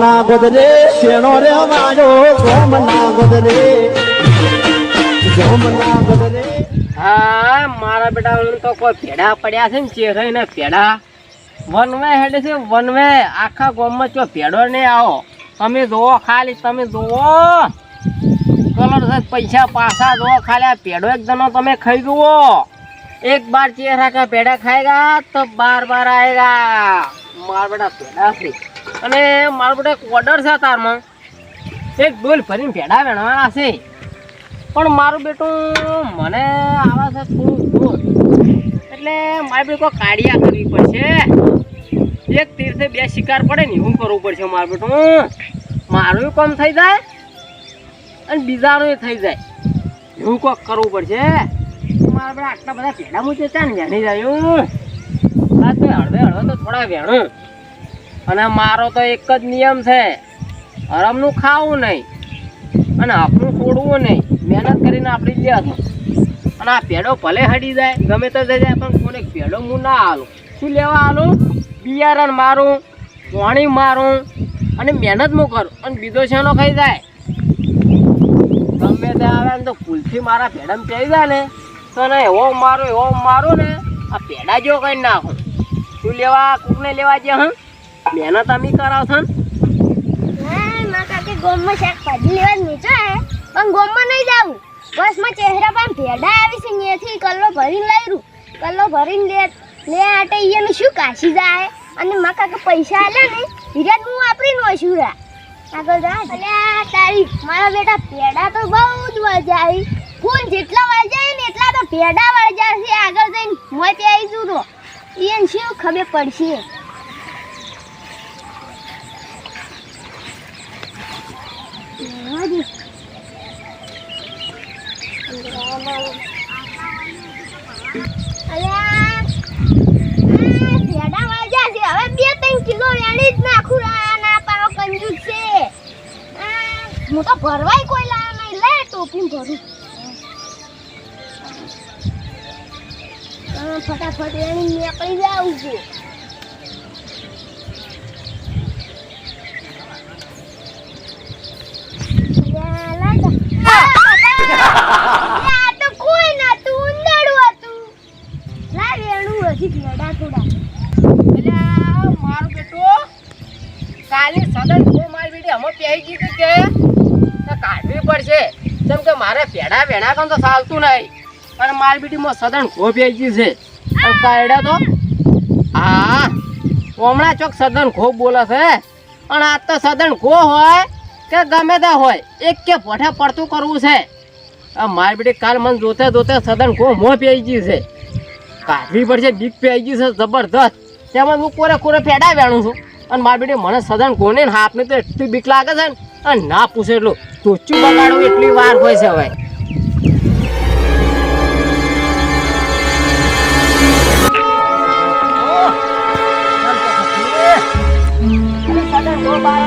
સોમના ગોદરે શેણો રે વાળો સોમના ગોદરે સોમના ગોદરે હા, મારા બેટા તો કોઈ પેડા પડ્યા છે ને ચેરાઈ ને ભેડા. વનવે હેડે છે વનવે આખા ગામમાં ચો ભેડો ને આવો. તમે જોવો ખાલી, તમે જોવો. કલર છે, પૈસા પાછા જોવો ખાલી. આ પેડો એક જણો તમે ખાઈ જુઓ. એક બાર ચેરા કા પેડા ખાએગા તો બાર બાર આએગા મારા બેટા પેડા ફ્રી અને મારા બેટા એક ઓર્ડર છે તારમાં. એક ડોલ ભરીને ભેડા વેણવાના છે. પણ મારું બેટું મને આવા છે થોડું દૂર. એટલે મારે બેટો કાઢિયા કરવી પડશે. એક તીર્થે બે શિકાર પડે ને એવું કરવું પડશે મારું બેટું. મારું કામ થઈ જાય અને બીજાનું થઈ જાય. એવું કોક કરવું પડશે. મારા બેટા આટલા બધા ભેડા મૂકે ચાને વેણી જાય તો હળવે હળવે તો થોડા વેણું. અને મારો તો એક જ નિયમ છે. હરમનું ખાવું નહીં. અને આપણું છોડવું નહીં. મહેનત કરીને આપણી હતો અને આ પેડો ભલે હડી જાય, ગમે તે થઈ જાય, પણ કોને પેડો હું ના હાલું. શું લેવા હાલું? બિયારણ મારું પાણી મારું, અને મહેનત હું કરું. અને બીજો શેનો ખાઈ જાય? ગમે તે આવે ને તો ભૂલથી મારા ભેડામાં પહેરી જાય ને. તો ને એવો મારું એવો મારું ને. આ પેડા જેવો કઈ નાખું શું લેવા, કૂકને લેવા જે હં? મહેનત અમે કરાવ છો ગોમમાં શાકભાજી લેવા નીચો પણ ગોમમાં નહીં જાવું. બસમાં ચહેરા પણ ભેડા આવી છે કલ્લો ભરીને લાવ્યું કલ્લો ભરીને લે લે આટે ઈયાનું શું કાશી જાય? અને મારા કાકા પૈસા આલ્યા ને હીરા હું વાપરીને વસું રા. આગળ જા. અલ્યા, તારી, મારા બેટા પેડા તો બહુ જ વજાય ફૂલ જેટલા વજાય ને એટલા તો પેડા છે. આગળ જઈને મોય તે આવી જુ એને શું ખબર પડશે હાજી અલ્યા આ ભેડા વાગ્યા છે હવે બે ત્રણ કિલો વેણી જ નાખું રા ના પારો કંજૂસ છે આ, હું તો ભરવાય કોઈ લાયા નહીં લે ટોપી ભરું ફટાફટ એની નીકળી જાઉં છું અલ્યા, લાજા. આ, બાપા! આ તો કોઈ નતું ઉંદરડું હતું લા વેણું હજી ભેડા થોડા એટલે આ મારું બેટું કાલે સદન હું મારી હમો પહેરી ગઈ કે તો કાઢવી પડશે જેમ કે મારે પેડા વેણા કામ તો ચાલતું નહીં પણ મારી સદન ખો પહેરી છે પણ કાઢ્યા તો હા હમણાં ચોક સદન ખો બોલે છે અને આ તો સદન ખો હોય. કે ગમે તે હોય એક કે પોઠે પડતું કરવું છે. મારી બેટી કાલ મને જોતે જોતે સદન કો મો પી ગઈ છે. કાઢવી પડશે બીક પહેરી ગઈ છે જબરદસ્ત તેમાં હું કોરે કોરે પેડા વેણું છું. અને મારી બેટી મને સદન કોને ને હાથને તો એટલી બીક લાગે છે ને અને ના પૂછે એટલું. ટોચું બગાડવું એટલી વાર હોય છે હવે. આગળ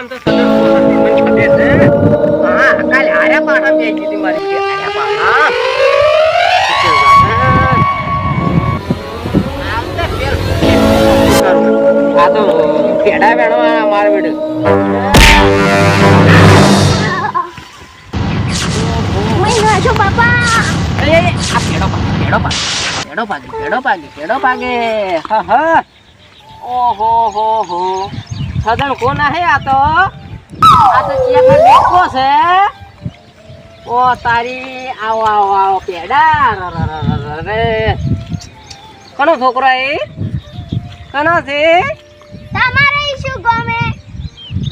પાઠામ તો સદર ખબર છે. હા કાલે આર્યા પાઠામ જઈ ગઈ મારી કે આર્યા પાઠામ આ તો પેડા વેણવા માર બેડું. મઈ નાજો બાપા. અરે અરે, આ સદન કોના હે આ તો? આ તો ચિયા બેઠો છે. ઓ તારી આવો આવો આવો પેડા. ર, કનો છોકરો એ? કનો છે? તમારે શું ગમે?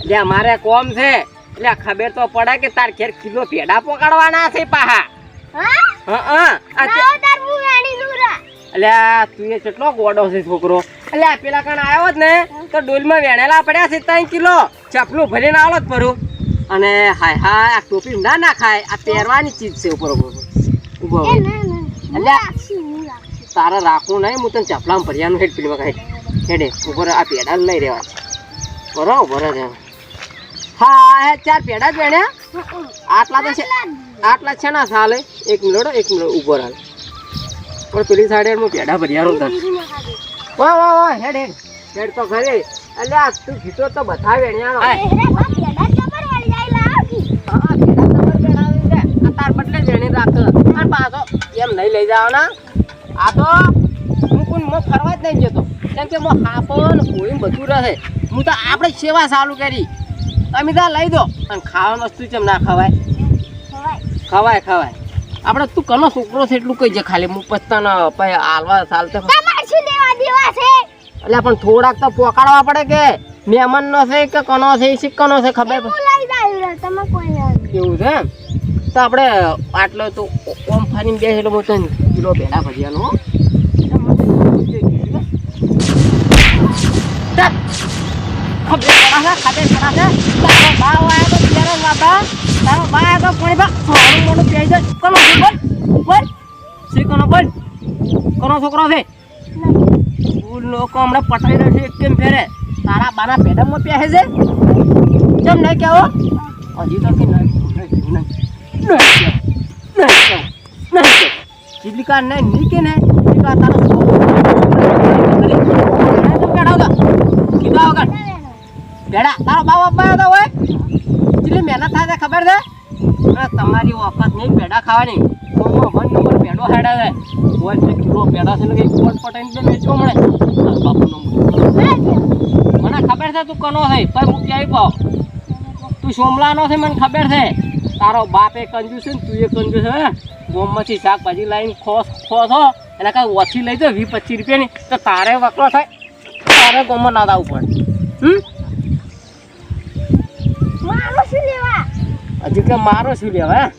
જે મારે કોમ છે. એટલે ખબર તો પડે કે તાર ઘેર કિલો પેડા પકડવાના છે પાહા. હા? હા તે- તાર હું વેણી લુરા અલ્યા તું એ કેટલો ગોડો છે છોકરો. અલ્યા પેલા કણ આવ્યો જ ને? તો ડોલમાં વેણેલા પડ્યા છે ત્રણ કિલો. ચપલું ભરીને આવો જ પરું અને હાય હાય આ ટોપી ના નાખાય આ પહેરવાની ચીજ છે ઉપર ઊભો હું હું તારે રાખવું નહીં હું તને ચપલામાં ભર્યાનું હેડ પેલી વખત હેડે. ઉપર આ પેડા લઈ રહેવા છે. બરોબર જ હા હે ચાર પેડા જ વેણ્યા. આટલા તો છે આટલા છે ના ચાલે એક મિનિટ એક મિનિટ ઊભો રાખ પણ પેલી સાઈડે હું પેડા ભર્યાનું તને વાહ વાહ વાહ હેડ હેડ. હેડ તો ખરી. આ તું કીધો તો બધા વેણ્યાનો તાર બટલે વેણી રાખતો પાછો એમ નહીં લઈ જવાના. આ તો હું પણ મો ફરવા જ નહીં જતો. કેમ કે મો હાપો ને કોળી બધું રહે. હું તો આપણે સેવા ચાલુ કરી. તમે ત્યાં લઈ દો. અને ખાવાની વસ્તુ કેમ ના ખવાય. ખવાય. ખવાય આપણે તું કનો છોકરો છે એટલું કહી છે? ખાલી હું પસ્તાને પછી હાલવા ચાલતે તમાર શું લેવા દેવા છે એટલે પણ થોડાક તો પોકાડવા પડે કે મહેમાન નો છે કે કનો છે સિક્કાનો છે ખબર હું લઈ જાય તમે કોઈ ના એવું છે એમ તો આપણે આટલો તો ઓમ ફરીને બે એટલે હું તને કિલો ભેડા ભજીયાનો હો. ચાલ. ખબર પડાશે, ખબર પડાશે. તારો ભાવ આયો તો ત્યારે જ વાપરા. તારો ભાવ આયો તો પાણી ભા. મારું મોઢું પ્યાઈ જાય. કોનો છે બોલ? બોલ. શી કોનો બોલ? કોનો છોકરો છે ફૂલ લોકો હમણાં પટાઈ રહ્યો છે એક કેમ ફેરે તારા બાના પેડામાં પહેરે છે કેમ નહીં કેવો હજી તો કે ચીલિકા નહીં નહીં કે ને ચીલિકા તારો કીધા વગર ભેડા તારો બાપ અપાયો તો હોય ચીલી મહેનત થાય ખબર છે તમારી વખત નહીં પેડા ખાવાની પેડો હાડા જાય. કોઈ છે કિલો પેડા છે કંઈ કોટ પટાઈને તો વેચવો મળે. બાપનો મને ખબર છે તું કનો થઈ પણ હું ક્યાંય પાવ. તું સોમલાનો છે મને ખબર છે. તારો બાપ એ કંજુ છે ને તું એ કંજુસ છે ગોમમાંથી શાકભાજી લાવીને ખોસ ખોસ હો. એટલે કાંઈ ઓછી લઈ જાઓ વીસ પચીસ રૂપિયાની. તો તારે વકલો થાય. તારે ગોમમાં ના દાવું પડે. હમ? હજી કે મારો શું લેવા હે?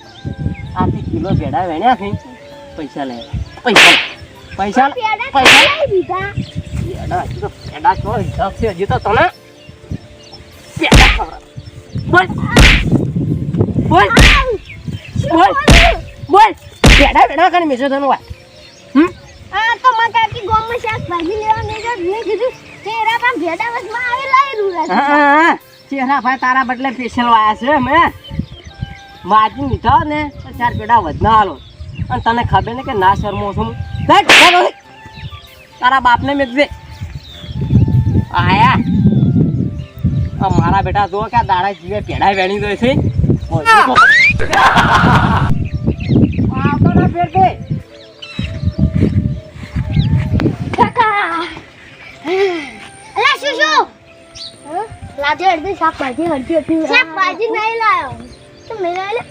આથી કિલો ભેડા વેણ્યા છે. પૈસા લે. પૈસા. પૈસા. પેડા પૈસા લે. લઈ દીધા ભેડા હજી તો ભેડા છો હિસાબ છે? હજી તો તને ભેડા ખવડાવ. બોલ. બોલ. બોલ. બોલ? ભેડા ભેડા કરીને મેસો તને વાત. હમ? આ તો માં કાકી ગોમાં શાકભાજી લેવા મેં મેં કીધું ચહેરા પર ભેડા વસમાં આવે લઈ રૂરા હા, હા હા. ભાઈ તારા બદલે પેશલ વાયા છે મેં માજી મીઠા ને ચાર પેડા વધના હાલો અને તને ખબર ને કે ના શરમો છું. તારા બાપને મેં દે આયા. આ મારા બેટા જો કે આ દાડા જીવે પેડા વેણી દે છે. શાકભાજી નહીં લાયો. તો મેં લાયો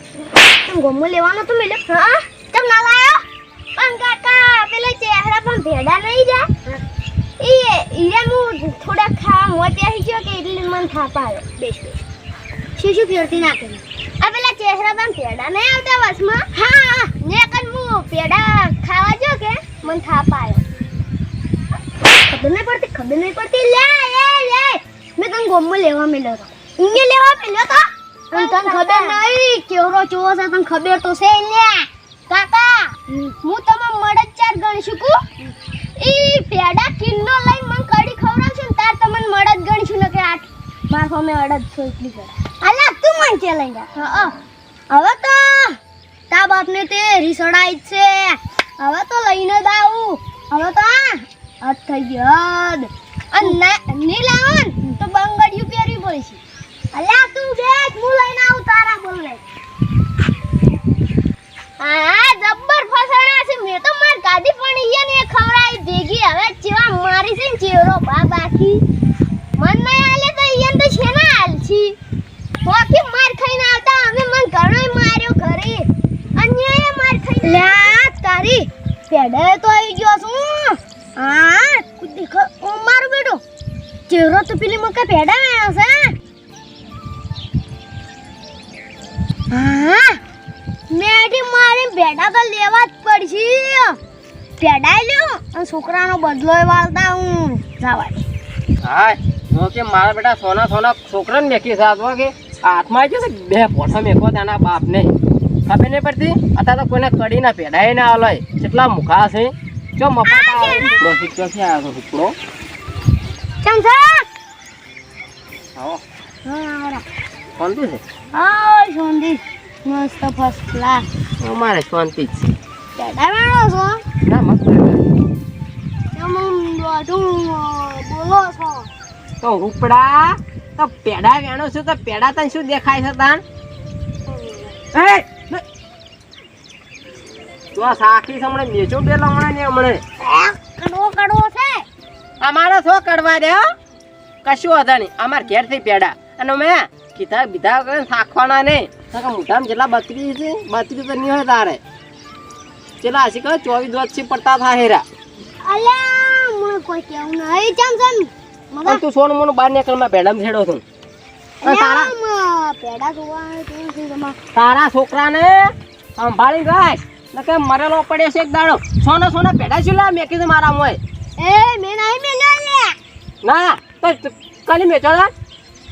તું ગોમો લેવાનો તો મેં હા? તમ ના લાયો? પણ કાકા પેલા ચહેરા પણ ભેડા નહીં જા. ઈ ઈરે હું થોડા ખાવા મોટી આવી ગયો કે એટલે મન થાપા આવ્યો. બેસ બેસ. શું શું ફેરતી આ પેલા ચહેરા પણ ભેડા નહીં આવતા હા ને કન હું પેડા ખાવા જો કે મન થાપા આવ્યો. ખબર નહીં પડતી ખબર નહીં પડતી. લે લે લે મેં તને ગોમમાં લેવા મેલ્યો તો. ઇંગે લેવા મેલ્યો તો? તને ખબર નહીં કેવરો ચોવો છે તને ખબર તો છે લે. હું તમે મળદ ચાર ગણી શકું? ઈ પેડા કિન્નો લઈ મને કડી ખવડાવશે ને તાર તમને મળદ ગણીશું ને કે આઠ માર ફોમે અડદ છો એટલી કર. અલા તું મન કે લઈ જા. હા હવે તો તા બાપને તે રીસડાઈ છે. હવે તો લઈને જ હવે તો આ હદ થઈ ગયો અને ની નહીં લાવો ને તો બંગડિયું પહેરવી પડશે. અલ્યા, તું બેઠ હું લઈને આવું તારા બોલે. હા જબ્બર ફસાણા છે. મેં તો માર ગાડી પણ ઈયા ને ખવરાઈ ભેગી હવે ચેવા મારી છે ને ચેવડો બા બાકી મન નહીં આલે તો ઈયા તો છે ના આલછી હોકી માર ખાઈને આવતા અમે મન ઘણોય માર્યો ઘરે. અન્યાય માર ખાઈને. લ્યા કરી પેડે તો આવી ગયો છું. હા કુદી ઓ, મારું બેટો ચહેરો તો પેલી મકા પેડા આવ્યા છે. ભેડા તો લેવા જ પડશે. પેડા લ્યો અને છોકરાનો બદલો વાળતા હું. જવા. હા જો કે મારા બેટા સોના સોના છોકરાને મેકી સાધવા કે? હાથમાં ગયો ને બે પોઠા મેકો તેના બાપને? ખબર નહીં પડતી? અત્યારે તો કોઈને કડીના પેડાય ના આલોય કેટલા મુખા છે? જો મફા દોષિત ક્યાંથી આવ્યો તો ટુકડો ચમચા આવો હા. શાંતિ છે? હા સોંધી. મસ્ત ફર્સ્ટ ક્લાસ અમારે શાંતિ જ છે. ભેડા વાળો છો? ના મસ્ત તમે બધું બોલો છો. તો રૂપડા તો પેડા વેણો છું તો પેડા તને શું દેખાય છે તાન? એ. તું સાખી હમણે મેચો બે ને હમણે. કડવો કડવો છે. અમારો છો કડવા દે કશું વધારે નહીં. અમાર ઘેરથી પેડા. અને મેં કીધા બીધા વગર થાકવાના નહીં. નકર મોઢામાં જેટલા બત્રીસ છે બત્રીસ તો નહીં હોય તારે. ચેલા હસી કહો ચોવીસ વર્ષથી પડતા થાય હેરા અલ્યા મને કોઈ કેવું નહીં. ચમચમ અને તું સોનું મોનો બાર નીકળમાં ભેડામ છેડો છું. તારા પેડા છે છોકરાને સંભાળી ગાય નકે મરેલો પડ્યો છે એક દાડો. સોનો સોનો ભેડા છું લા મેં કીધું મારા મોય એ મેં નહીં મેં લે ના તો કાલે મેં મેચોડા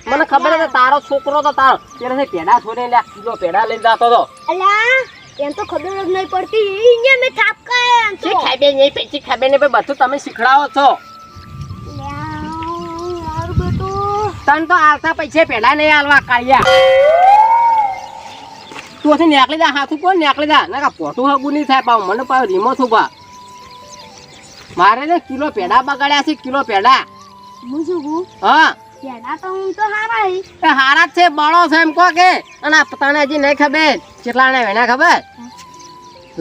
મને ખબર છે તારો છોકરો તો તારો. ત્યારે પેડા છોડે લ્યા કિલો પેડા લઈને જતો તો અલ્યા એમ તો ખબર જ નહીં પડતી. અહીંયા મેં ઠાપકા એમ તો. ખાબે નહીં પછી ખાબે પછી બધું તમે શીખડાવો છો. તન તને તો આલતા પૈસે પેડા નહીં આલવા કાળિયા તું હશે નીકળી દા હાથું કોણ નીકળી દા ના પોટું હગું નહીં થાય પાવ મને પાવ રીમો છું પા મારે ને કિલો પેડા બગાડ્યા છે કિલો પેડા હું શું હા. પેડા તો હું તો હારા એ હારા જ છે બળો છે એમ કહો કે. અને તને હજી નહીં ખબર કેટલા વેણા ખબર.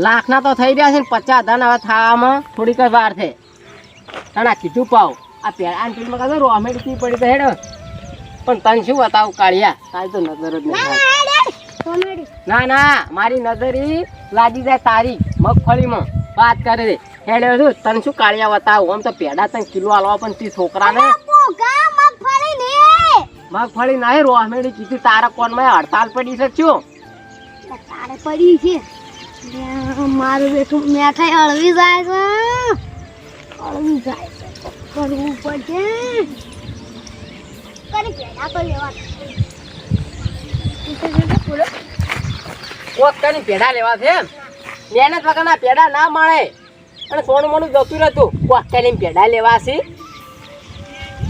લાખના તો થઈ ગયા છે ને પચાસ હજાર હવે થવામાં થોડીક જ વાર છે. તને કીધું પાવ આ પેલા આ પેલું કહે રોમેડી પડી તો હેડો. પણ તને શું બતાવું કાઢ્યા તારી તો નજર જ નહીં ના ના હેડ, હેડ. મારી નજર લાગી જાય તારી મગફળીમાં. વાત કરે છે. હેડ્યો તને શું કાળિયા બતાવું? આમ તો પેડા તને કિલો આલવા પણ તે છોકરાને. મગફળી ના રોહમેડી કીધું તારા કોનમાં હડતાલ પડી શકશું તારે પડી છે. મારું બેઠું મેઠાઈ અળવી જાય છે. અળવી જાય છે. કરવું પડશે. કરી પેડા તો લેવા કોક કરીને પેડા લેવા છે મહેનત વગરના પેડા ના મળે અને સોનું મોનું જતું રહેતું. કોક કરીને પેડા લેવા છે?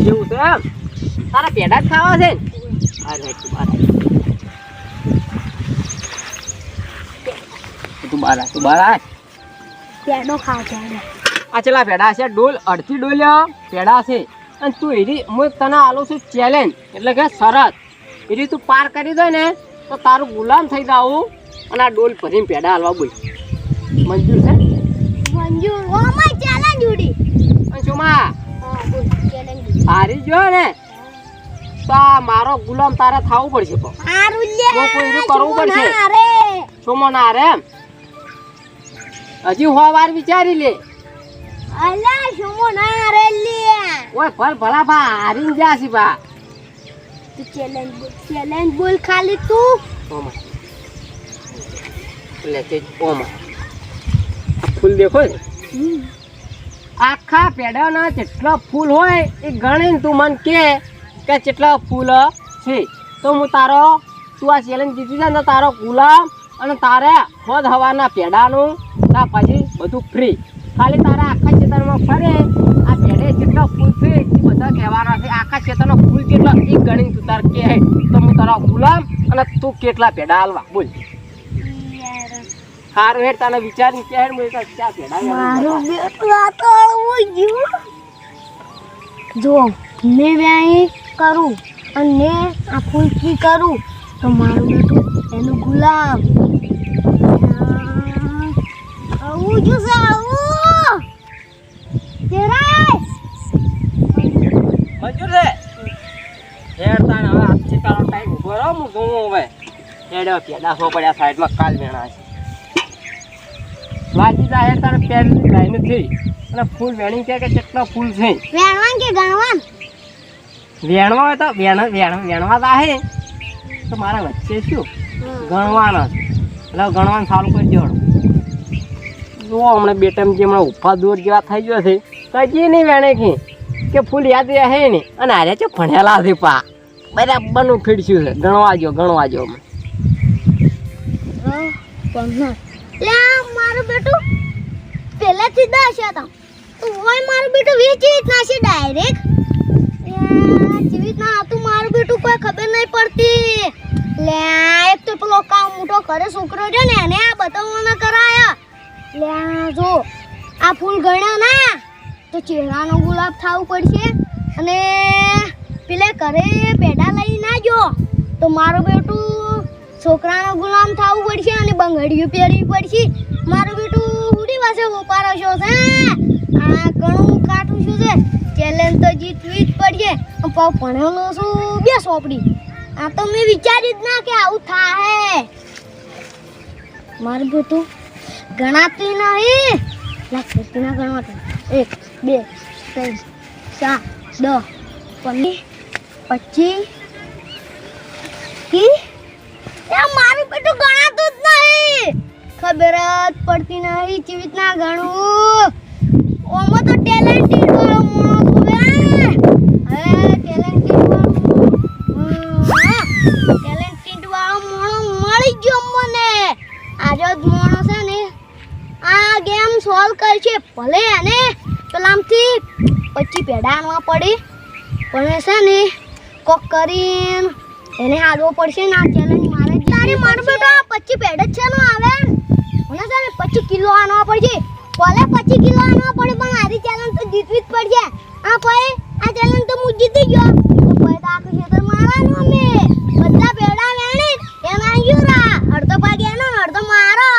એવું છે એમ? તારા પેડા જ ખાવા છે ને? તું બાર. તું બાર આય. પેડો ખાવ પેડો આ ચલા પેડા છે ડોલ અડધી ડોલ પેડા છે. અને તું એરી હું તને આલું છું ચેલેન્જ એટલે કે શરત. એરી તું પાર કરી દે ને તો તારું ગુલામ થઈ જાવું અને આ ડોલ ભરીને પેડા હાલવા બોલ. મંજૂર છે? મંજૂર. ઓ માય ચેલેન્જ ઉડી. અને શુંમાં હા બોલ ચેલેન્જ હારી જો ને? તો મારો ગુલામ તારે થવું પડશે પણ. હારું લે તો કોઈ કરવું પડશે. સોમો ના રે હજી હો વાર વિચારી લે. અલા સુમો ના રે લે. ઓય ભલ ભલા ભા હારીને જાસી ભા તું ચેલેન્જ બોલ ચેલેન્જ બોલ ખાલી તું. ઓમાં. એટલે તે ઓમાં. ફૂલ દેખો આખા પેડાના જેટલા ફૂલ હોય એ ગણીને તું મન કે. કે કેટલા ફૂલ છે. તો હું તારો, તું આ ચેલેન્જ જીતી જાય તારો ગુલામ અને તારે ખોદ હવાના પેડાનું, તા પછી બધું ફ્રી ખાલી તારા આખા ખેતરમાં ફરે. આ પેડે જેટલા ફૂલ છે એ બધા કહેવાના છે. આખા ખેતરનો ફૂલ કેટલા એ ગણી તું તાર કે તો હું તારો ગુલામ અને તું કેટલા પેડા હાલવા? બોલ. સારું હેડ, તને વિચારીને કે હેડ હું એક ચા પેડા જો મેં વ્યાય કરું અને આ ફૂલકી કરું. તો મારું બેટું એનું ગુલામ. આવું જો છે આવું. તેરાય મંજૂર છે? હેડ તાણ હવે આજથી તારો ટાઈમ ઊભો રહો હું જોઉં હવે. હવે પેડા પડ્યા સાઈડમાં કાલ વેણા છે. વાજી જા હેડ તારે પહેલી લાઈન થઈ અને ફૂલ વેણી કે કે કેટલા ફૂલ છે? વેણવાન કે ગણવાન? વેણવા હોય તો વેણ વેણ વેણવા તો આહે. તો મારા વચ્ચે શું? ગણવાના એટલે ગણવાનું સારું કરી દેવાનું જુઓ હમણાં બે ટાઈમ જે હમણાં ઊભા દૂર જેવા થઈ ગયો છે કજી નહીં વેણે કે. કે ફૂલ યાદ રહે ને અને આરે છે ભણેલા છે પા. બરાબરનું ફીડસ્યું છે. ગણવા જો ગણવા જો મારું બેટું. પહેલેથી દસ હતા. તો હોય મારું બેટું વેચી જ છે ડાયરેક્ટ. રીતના હતું મારું બેટું કોઈ ખબર નહીં પડતી. લે એક તો પેલો કામ મોટો કરે છોકરો છે ને, એને આ બતાવવાના કરાયા. લે જો, આ ફૂલ ગણ્યા ના, તો ચહેરાનો ગુલાબ થવું પડશે. અને પેલે ઘરે પેડા લઈ ના જો તો મારું બેટું છોકરાનો ગુલામ થવું પડશે અને બંગડીયું પહેરવી પડશે. મારું બેટું હુડી પાસે ઉપાડો છો છે આ ઘણું ચેલેન્જ તો જીતવી જ પડશે અને પાછો ભણેલો છું. બે સોપડી. આ તો મેં વિચાર્યું જ ના કે આવું થાય મારું બેટું ગણાતી નહીં. લાખ ના ગણવાતું એક, બે, ત્રણ, ચાર, દસ, પંદર, પચીસ. ત્રીસ એ મારું પેટું ગણાતું જ નહીં. ખબર જ પડતી નહીં. કેવી રીતના ગણવું ઓમાં તો ટેલેન્ટેડ વાળો માણસ હોય હવે ટેલેન્ટેડ વાળો ટેલેન્ટેડ વાળો માણસ મળી ગયો મને આજો જ માણસ છે ને આ ગેમ સોલ્વ છે ભલે એને પેલામથી પછી પેડા આનવા પડી. પણ છે ને કોક કરીને એને હારવો પડશે ને આ ચેલેન્જ મારે તારે મારું બેટા પછી પેડ જ છે નો આવે મને છે ને પછી કિલો આનવા પડશે. ભલે પછી કિલો આનવા પડે પણ આરી ચેલેન્જ તો જીતવી જ પડશે. આ કોઈ આ ચેલેન્જ તો હું જીતી ગયો. તો કોઈ તો આખું મારવાનું અમે. બધા પેડા વેણી એના યુરા અડધો ભાગ એનો અડધો મારો.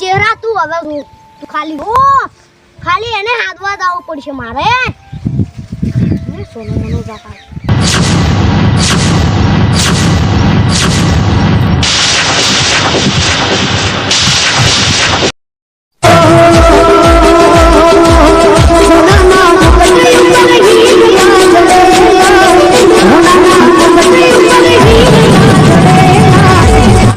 ચહેરા તું હવે તું ખાલી ઓ ખાલી એને હાથવા જવું પડશે મારે. સોનું મનો જાતા